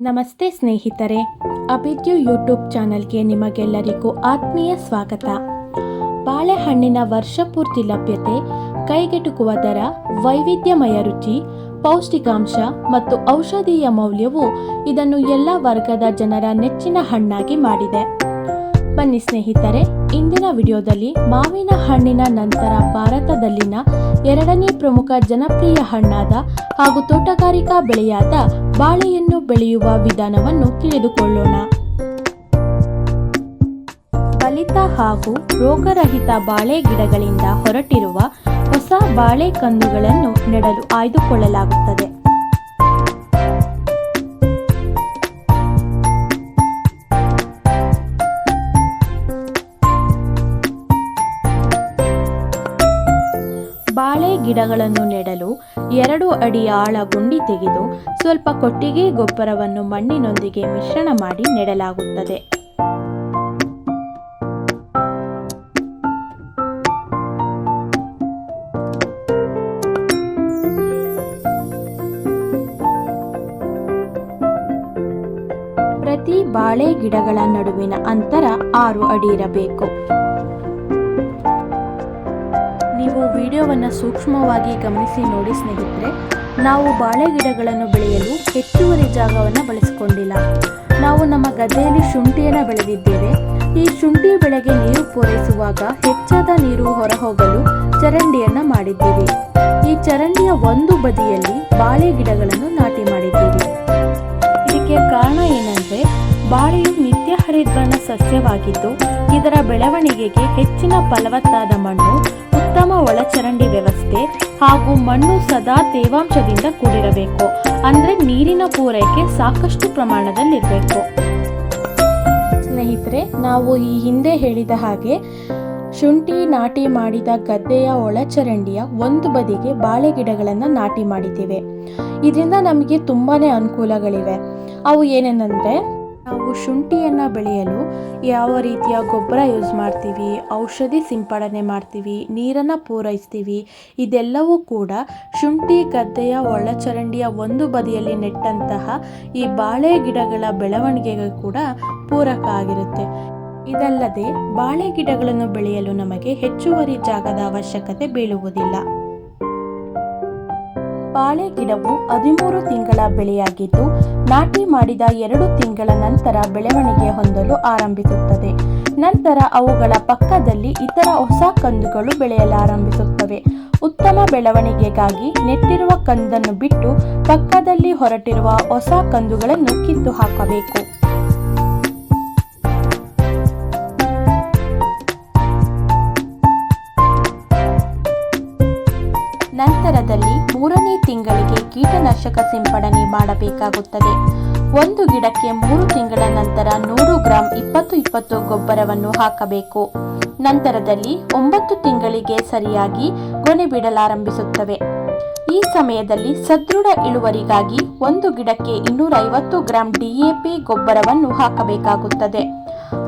ನಮಸ್ತೆ ಸ್ನೇಹಿತರೆ, ಅಭಿದ್ಯು ಯೂಟ್ಯೂಬ್ ಚಾನಲ್ಗೆ ನಿಮಗೆಲ್ಲರಿಗೂ ಆತ್ಮೀಯ ಸ್ವಾಗತ. ಬಾಳೆಹಣ್ಣಿನ ವರ್ಷಪೂರ್ತಿ ಲಭ್ಯತೆ, ಕೈಗೆಟುಕುವ ದರ, ವೈವಿಧ್ಯಮಯ ರುಚಿ, ಪೌಷ್ಟಿಕಾಂಶ ಮತ್ತು ಔಷಧೀಯ ಮೌಲ್ಯವು ಇದನ್ನು ಎಲ್ಲ ವರ್ಗದ ಜನರ ನೆಚ್ಚಿನ ಹಣ್ಣಾಗಿ ಮಾಡಿದೆ. ಬನ್ನಿ ಸ್ನೇಹಿತರೆ, ಇಂದಿನ ವಿಡಿಯೋದಲ್ಲಿ ಮಾವಿನ ಹಣ್ಣಿನ ನಂತರ ಭಾರತದಲ್ಲಿನ ಎರಡನೇ ಪ್ರಮುಖ ಜನಪ್ರಿಯ ಹಣ್ಣಾದ ಹಾಗೂ ತೋಟಗಾರಿಕಾ ಬೆಳೆಯಾದ ಬಾಳೆಯನ್ನು ಬೆಳೆಯುವ ವಿಧಾನವನ್ನು ತಿಳಿದುಕೊಳ್ಳೋಣ. ಫಲಿತ ಹಾಗೂ ರೋಗರಹಿತ ಬಾಳೆ ಗಿಡಗಳಿಂದ ಹೊರಟಿರುವ ಹೊಸ ಬಾಳೆ ಕಂದುಗಳನ್ನು ನೆಡಲು ಆಯ್ದುಕೊಳ್ಳಲಾಗುತ್ತದೆ. ಬಾಳೆ ಗಿಡಗಳನ್ನು ನೆಡಲು ಎರಡು ಅಡಿ ಆಳ ಗುಂಡಿ ತೆಗೆದು ಸ್ವಲ್ಪ ಕೊಟ್ಟಿಗೆ ಗೊಬ್ಬರವನ್ನು ಮಣ್ಣಿನೊಂದಿಗೆ ಮಿಶ್ರಣ ಮಾಡಿ ನೆಡಲಾಗುತ್ತದೆ. ಪ್ರತಿ ಬಾಳೆ ಗಿಡಗಳ ನಡುವಿನ ಅಂತರ ಆರು ಅಡಿ ಇರಬೇಕು. ನೀವು ವಿಡಿಯೋವನ್ನು ಸೂಕ್ಷ್ಮವಾಗಿ ಗಮನಿಸಿ ನೋಡಿ ಸ್ನೇಹಿತರೆ, ನಾವು ಬಾಳೆ ಗಿಡಗಳನ್ನು ಬೆಳೆಯಲು ಹೆಚ್ಚುವರಿ ಜಾಗವನ್ನು ಬಳಸಿಕೊಂಡಿಲ್ಲ. ನಾವು ನಮ್ಮ ಗದ್ದೆಯಲ್ಲಿ ಶುಂಠಿಯನ್ನು ಬೆಳೆದಿದ್ದೇವೆ. ಈ ಶುಂಠಿ ಬೆಳೆಗೆ ನೀರು ಪೂರೈಸುವಾಗ ಹೆಚ್ಚಾದ ನೀರು ಹೊರಹೋಗಲು ಚರಂಡಿಯನ್ನು ಮಾಡಿದ್ದೀವಿ. ಈ ಚರಂಡಿಯ ಒಂದು ಬದಿಯಲ್ಲಿ ಬಾಳೆ ಗಿಡಗಳನ್ನು ನಾಟಿ ಮಾಡಿದ್ದೀವಿ. ಇದಕ್ಕೆ ಕಾರಣ ಏನಂದ್ರೆ, ಬಾಳೆಯು ನಿತ್ಯ ಹರಿದ್ವರ್ಣ ಸಸ್ಯವಾಗಿದ್ದು, ಇದರ ಬೆಳವಣಿಗೆಗೆ ಹೆಚ್ಚಿನ ಫಲವತ್ತಾದ ಮಣ್ಣು ಉತ್ತಮ ಒಳಚರಂಡಿ ವ್ಯವಸ್ಥೆ ಹಾಗೂ ಮಣ್ಣು ಸದಾ ತೇವಾಂಶದಿಂದ ಕೂಡಿರಬೇಕು. ಅಂದ್ರೆ ನೀರಿನ ಪೂರೈಕೆ ಸಾಕಷ್ಟು ಪ್ರಮಾಣದಲ್ಲಿರಬೇಕು. ಸ್ನೇಹಿತರೆ, ನಾವು ಈ ಹಿಂದೆ ಹೇಳಿದ ಹಾಗೆ ಶುಂಠಿ ನಾಟಿ ಮಾಡಿದ ಗದ್ದೆಯ ಒಳಚರಂಡಿಯ ಒಂದು ಬದಿಗೆ ಬಾಳೆ ಗಿಡಗಳನ್ನು ನಾಟಿ ಮಾಡಿದ್ದೇವೆ. ಇದರಿಂದ ನಮಗೆ ತುಂಬಾನೇ ಅನುಕೂಲಗಳಿವೆ. ಅವು ಏನೇನೆಂದರೆ ನಾವು ಶುಂಠಿಯನ್ನು ಬೆಳೆಯಲು ಯಾವ ರೀತಿಯ ಗೊಬ್ಬರ ಯೂಸ್ ಮಾಡ್ತೀವಿ, ಔಷಧಿ ಸಿಂಪಡಣೆ ಮಾಡ್ತೀವಿ, ನೀರನ್ನು ಪೂರೈಸ್ತೀವಿ, ಇದೆಲ್ಲವೂ ಕೂಡ ಶುಂಠಿ ಗದ್ದೆಯ ಒಳಚರಂಡಿಯ ಒಂದು ಬದಿಯಲ್ಲಿ ನೆಟ್ಟಂತಹ ಈ ಬಾಳೆ ಗಿಡಗಳ ಬೆಳವಣಿಗೆಗೆ ಕೂಡ ಪೂರಕ ಆಗಿರುತ್ತೆ. ಇದಲ್ಲದೆ ಬಾಳೆ ಗಿಡಗಳನ್ನು ಬೆಳೆಯಲು ನಮಗೆ ಹೆಚ್ಚುವರಿ ಜಾಗದ ಅವಶ್ಯಕತೆ ಬೀಳುವುದಿಲ್ಲ. ಬಾಳೆ ಗಿಡವು ಹದಿಮೂರು ತಿಂಗಳ ಬೆಳೆಯಾಗಿದ್ದು, ನಾಟಿ ಮಾಡಿದ ಎರಡು ತಿಂಗಳ ನಂತರ ಬೆಳವಣಿಗೆ ಹೊಂದಲು ಆರಂಭಿಸುತ್ತದೆ. ನಂತರ ಅವುಗಳ ಪಕ್ಕದಲ್ಲಿ ಇತರ ಹೊಸ ಕಂದುಗಳು ಬೆಳೆಯಲಾರಂಭಿಸುತ್ತವೆ. ಉತ್ತಮ ಬೆಳವಣಿಗೆಗಾಗಿ ನೆಟ್ಟಿರುವ ಕಂದನ್ನು ಬಿಟ್ಟು ಪಕ್ಕದಲ್ಲಿ ಹೊರಟಿರುವ ಹೊಸ ಕಂದುಗಳನ್ನು ಕಿತ್ತು ಹಾಕಬೇಕು ನಂತರದಲ್ಲಿ ಮೂರನೇ ತಿಂಗಳಿಗೆ ಕೀಟನಾಶಕ ಸಿಂಪಡಣೆ ಮಾಡಬೇಕಾಗುತ್ತದೆ. ಒಂದು ಗಿಡಕ್ಕೆ ಮೂರು ತಿಂಗಳ ನಂತರ ನೂರು ಗ್ರಾಂ ಇಪ್ಪತ್ತು ಇಪ್ಪತ್ತು ಗೊಬ್ಬರವನ್ನು ಹಾಕಬೇಕು. ನಂತರದಲ್ಲಿ ಒಂಬತ್ತು ತಿಂಗಳಿಗೆ ಸರಿಯಾಗಿ ಗೊನೆ ಬಿಡಲಾರಂಭಿಸುತ್ತವೆ. ಈ ಸಮಯದಲ್ಲಿ ಸದೃಢ ಇಳುವರಿಗಾಗಿ ಒಂದು ಗಿಡಕ್ಕೆ ಇನ್ನೂರ ಐವತ್ತು ಗ್ರಾಂ ಡಿಎಪಿ ಗೊಬ್ಬರವನ್ನು ಹಾಕಬೇಕಾಗುತ್ತದೆ.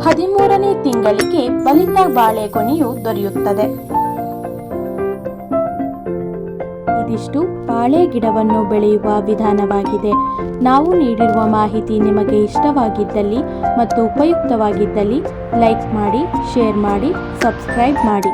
ಹದಿಮೂರನೇ ತಿಂಗಳಿಗೆ ಬಲಿತ ಬಾಳೆಗೊನೆಯು ದೊರೆಯುತ್ತದೆ. ಇದಿಷ್ಟು ಬಾಳೆ ಗಿಡವನ್ನು ಬೆಳೆಯುವ ವಿಧಾನವಾಗಿದೆ. ನಾವು ನೀಡಿರುವ ಮಾಹಿತಿ ನಿಮಗೆ ಇಷ್ಟವಾಗಿದ್ದಲ್ಲಿ ಮತ್ತು ಉಪಯುಕ್ತವಾಗಿದ್ದಲ್ಲಿ ಲೈಕ್ ಮಾಡಿ, ಶೇರ್ ಮಾಡಿ, ಸಬ್ಸ್ಕ್ರೈಬ್ ಮಾಡಿ.